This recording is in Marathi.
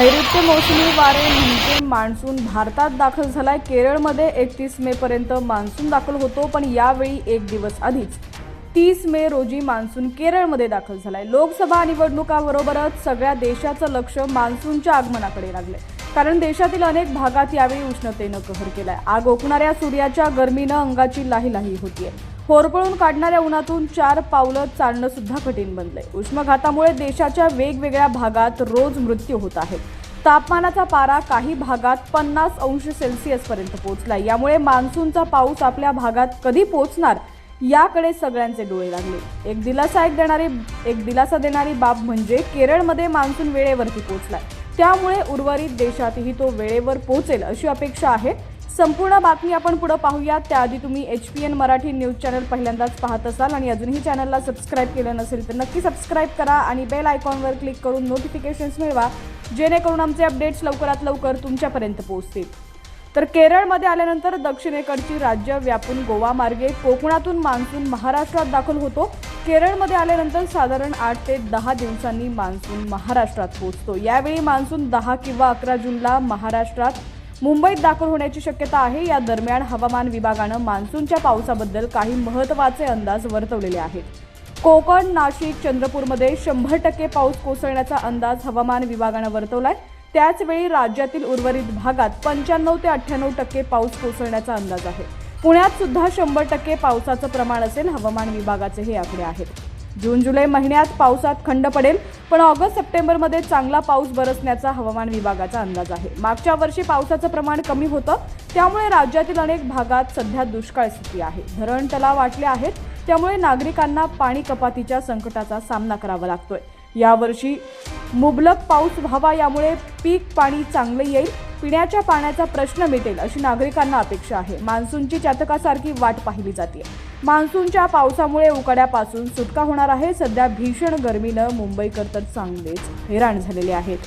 नैऋत्य मोसमी वारे म्हणजे मान्सून भारतात दाखल झालाय. केरळमध्ये एकतीस मे पर्यंत मान्सून दाखल होतो पण यावेळी एक दिवस आधीच. तीस मे रोजी मान्सून केरळमध्ये दाखल झालाय. लोकसभा निवडणुकाबरोबरच सगळ्या देशाचं लक्ष मान्सूनच्या आगमनाकडे लागलंय. कारण देशातील अनेक भागात यावेळी उष्णतेनं कहर केलाय. आग ओकणाऱ्या सूर्याच्या गरमीनं अंगाची लाही लाही होतीये. होरपळून काढणाऱ्या उन्हातून चार पावलं चालणं सुद्धा कठीण बनलंय. उष्माघातामुळे देशाच्या वेगवेगळ्या भागात रोज मृत्यू होत आहेत. तापमानाचा पारा काही भागात पन्नास अंश सेल्सिअस पर्यंत पोहोचलाय. यामुळे मान्सूनचा पाऊस आपल्या भागात कधी पोहोचणार याकडे सगळ्यांचे डोळे लागले. एक दिलासा एक देणारी एक दिलासा देणारी बाब म्हणजे केरळमध्ये मान्सून वेळेवरती पोहोचलाय. त्यामुळे उर्वरित देशातही तो वेळेवर पोहोचेल अशी अपेक्षा आहे. संपूर्ण बातमी आपण पुढे पाहूयात. त्याआधी तुम्ही H P N Marathi news channel पहिल्यांदाच पाहत असाल आणि अजूनही चॅनलला सबस्क्राईब केलं नसेल तर नक्की सबस्क्राईब करा आणि बेल आयकॉनवर क्लिक करून नोटिफिकेशन्स मिळवा जेणेकरून आमचे अपडेट्स लवकरात लवकर तुमच्यापर्यंत पोहोचतील. तर केरळमध्ये आल्यानंतर दक्षिणेकडची राज्य व्यापून गोवा मार्गे कोकणातून मान्सून महाराष्ट्रात दाखल होतो. केरळमध्ये आल्यानंतर साधारण आठ ते दहा दिवसांनी मान्सून महाराष्ट्रात पोहोचतो. यावेळी मान्सून दहा किंवा अकरा जूनला महाराष्ट्रात मुंबईत दाखल होण्याची शक्यता आहे. या दरम्यान हवामान विभागानं मान्सूनच्या पावसाबद्दल काही महत्त्वाचे अंदाज वर्तवलेले आहेत. कोकण नाशिक चंद्रपूरमध्ये शंभर टक्के पाऊस कोसळण्याचा अंदाज हवामान विभागानं वर्तवलाय. त्याचवेळी राज्यातील उर्वरित भागात पंच्याण्णव ते अठ्ठ्याण्णव टक्के पाऊस कोसळण्याचा अंदाज आहे. पुण्यात सुद्धा शंभर टक्के पावसाचं प्रमाण असेल हवामान विभागाचे हे आकडे आहेत. जून जुलै महिन्यात पावसात खंड पडेल पण ऑगस्ट सप्टेंबरमध्ये चांगला पाऊस बरसण्याचा हवामान विभागाचा अंदाज आहे. मागच्या वर्षी पावसाचं प्रमाण कमी होतं त्यामुळे राज्यातील अनेक भागात सध्या दुष्काळ स्थिती आहे. धरण तलाव वाटले आहेत त्यामुळे नागरिकांना पाणी कपातीच्या संकटाचा सामना करावा लागतोय. यावर्षी मुबलक पाऊस व्हावा यामुळे पीक पाणी चांगलं येईल पिण्याच्या पाण्याचा प्रश्न मिटेल अशी नागरिकांना अपेक्षा आहे. मान्सूनची चातकासारखी वाट पाहिली जाते. मान्सूनच्या पावसामुळे उकाड्यापासून सुटका होणार आहे. सध्या भीषण गरमीनं मुंबईकर तर चांगलेच हैराण झालेले आहेत.